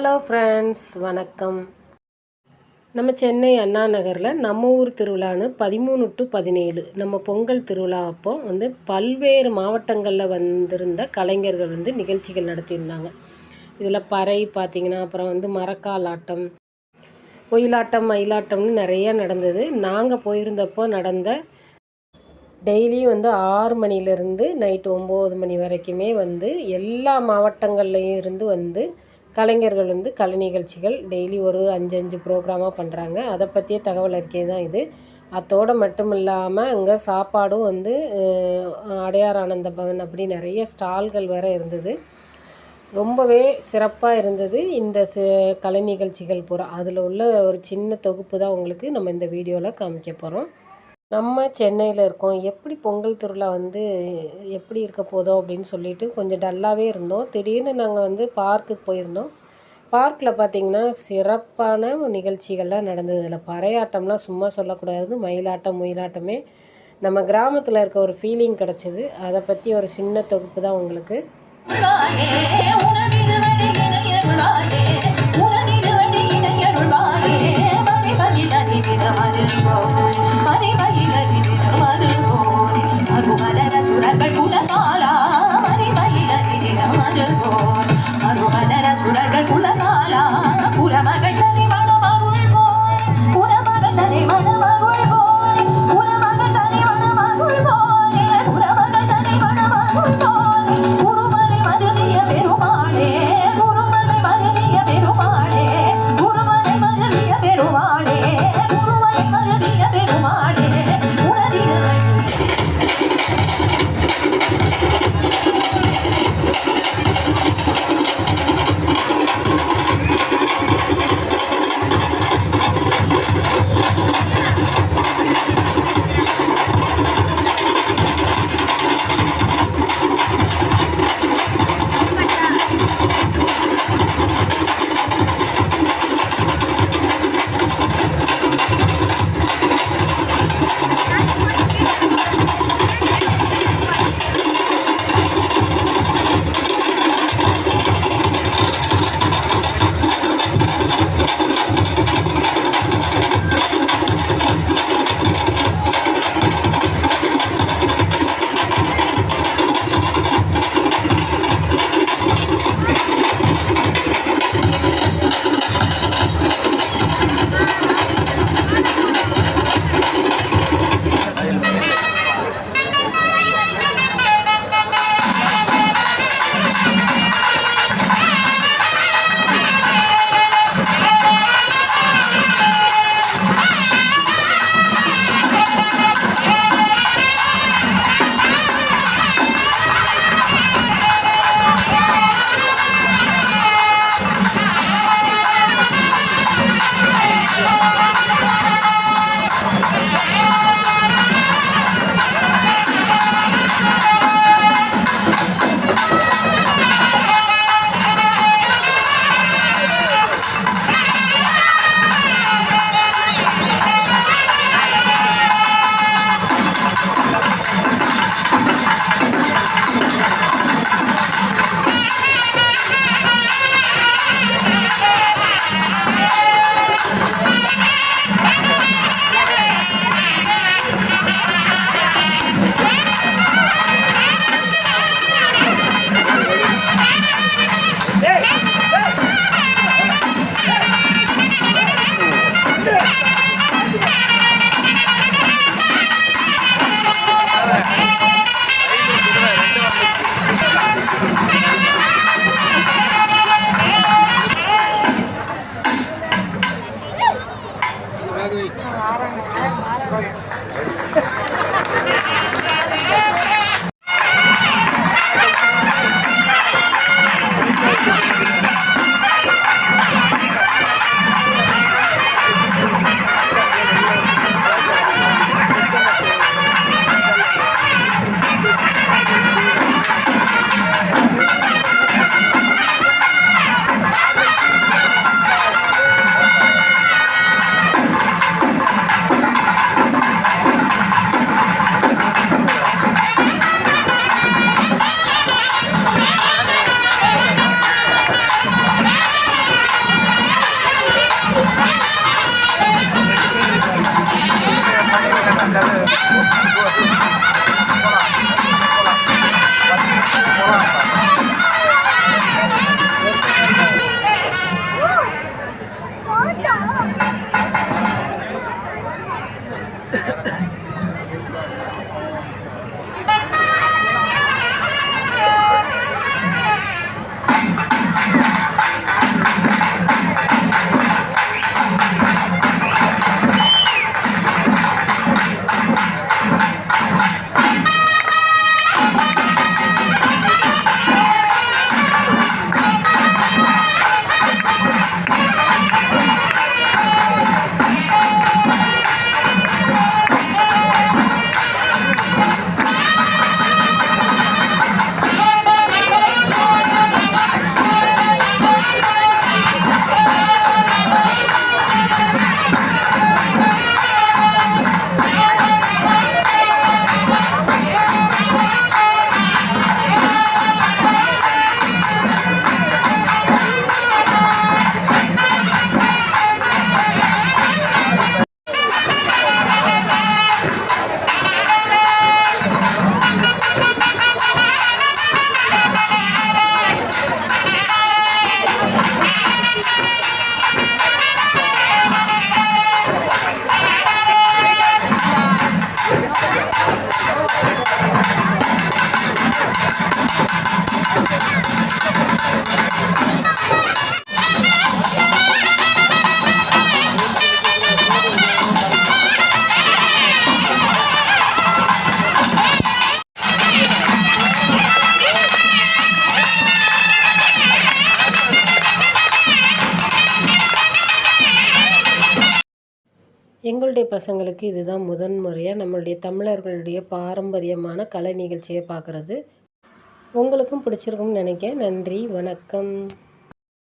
Hello friends வணக்கம். நம்ம சென்னை அண்ணா நகரில் நம்ம ஊர் திருவிழான்னு பதிமூணு டு பதினேழு நம்ம பொங்கல் திருவிழா அப்போ வந்து பல்வேறு மாவட்டங்களில் வந்திருந்த கலைஞர்கள் வந்து நிகழ்ச்சிகள் நடத்தியிருந்தாங்க. இதில் பறை பார்த்திங்கன்னா அப்புறம் வந்து மரக்கால் ஆட்டம் ஒயிலாட்டம் மயிலாட்டம்னு நிறைய நடந்தது. நாங்கள் போயிருந்தப்போ நடந்த டெய்லியும் வந்து ஆறு மணிலேருந்து நைட்டு ஒம்பது மணி வரைக்குமே வந்து எல்லா மாவட்டங்கள்லையும் இருந்து வந்து கலைஞர்கள் வந்து கலை நிகழ்ச்சிகள் டெய்லி ஒரு அஞ்சு அஞ்சு ப்ரோக்ராமாக பண்ணுறாங்க அதை பற்றிய தகவல் அறிக்கை தான் இது. அத்தோடு மட்டும் இல்லாமல் அங்கே சாப்பாடும் வந்து அடையார் ஆனந்த பவன் அப்படி நிறைய ஸ்டால்கள் வேறு இருந்தது. ரொம்பவே சிறப்பாக இருந்தது இந்த கலை நிகழ்ச்சிகள் பூரா. அதில் உள்ள ஒரு சின்ன தொகுப்பு தான் உங்களுக்கு நம்ம இந்த வீடியோவில் காமிக்க போகிறோம் நம்ம சென்னையில் இருக்கோம். எப்படி பொங்கல் திருவிழா வந்து எப்படி இருக்க போதோ அப்படின்னு சொல்லிட்டு கொஞ்சம் டல்லாகவே இருந்தோம். திடீர்னு நாங்கள் வந்து பார்க்குக்கு போயிருந்தோம். பார்க்கில் பார்த்திங்கன்னா சிறப்பான நிகழ்ச்சிகள்லாம் நடந்தது. இதில் பறையாட்டம்லாம் சும்மா சொல்லக்கூடாது. மயிலாட்டம் முயிலாட்டமே. நம்ம கிராமத்தில் இருக்க ஒரு ஃபீலிங் கிடச்சிது. அதை பற்றி ஒரு சின்ன தொகுப்பு தான் உங்களுக்கு. 干出来 எங்களுடைய பசங்களுக்கு இதுதான் முதன் முறையாக நம்மளுடைய தமிழர்களுடைய பாரம்பரியமான கலை நிகழ்ச்சியை பார்க்குறது. உங்களுக்கும் பிடிச்சிருக்கும்னு நினைக்க நன்றி. வணக்கம்.